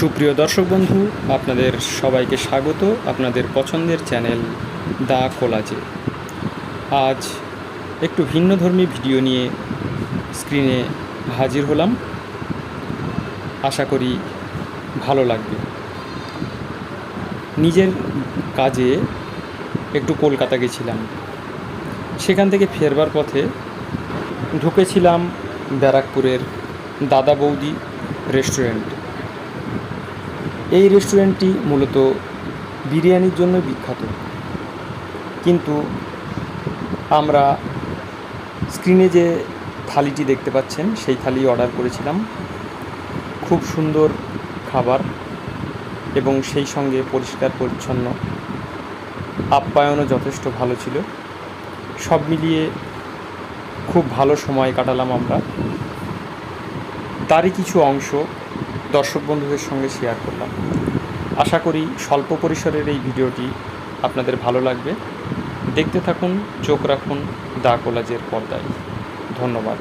সুপ্রিয় দর্শক বন্ধু, আপনাদের সবাইকে স্বাগত আপনাদের পছন্দের চ্যানেল দা কোলাজে। আজ একটু ভিন্নধর্মী ভিডিও নিয়ে স্ক্রিনে হাজির হলাম। আশা করি ভালো লাগবে। নিজের কাজে একটু কলকাতা গেছিলাম। সেখান থেকে ফেরবার পথে ঢুকেছিলাম ব্যারাকপুরের দাদা বৌদি রেস্টুরেন্ট। এই রেস্টুরেন্টটি মূলত বিরিয়ানির জন্য বিখ্যাত। কিন্তু আমরা স্ক্রিনে যে থালিটি দেখতে পাচ্ছেন, সেই থালি অর্ডার করেছিলাম। খুব সুন্দর খাবার এবং সেই সঙ্গে পরিষ্কার, পরিচ্ছন্ন। আপ্যায়নও যথেষ্ট ভালো ছিল। সব মিলিয়ে খুব ভালো সময় কাটালাম আমরা। তারই কিছু অংশ দর্শক বন্ধুদের সঙ্গে শেয়ার করলাম। আশা করি স্বল্প পরিসরের এই ভিডিওটি আপনাদের ভালো লাগবে। দেখতে থাকুন, চোখ রাখুন, দা কোলাজের পর্দায়। ধন্যবাদ।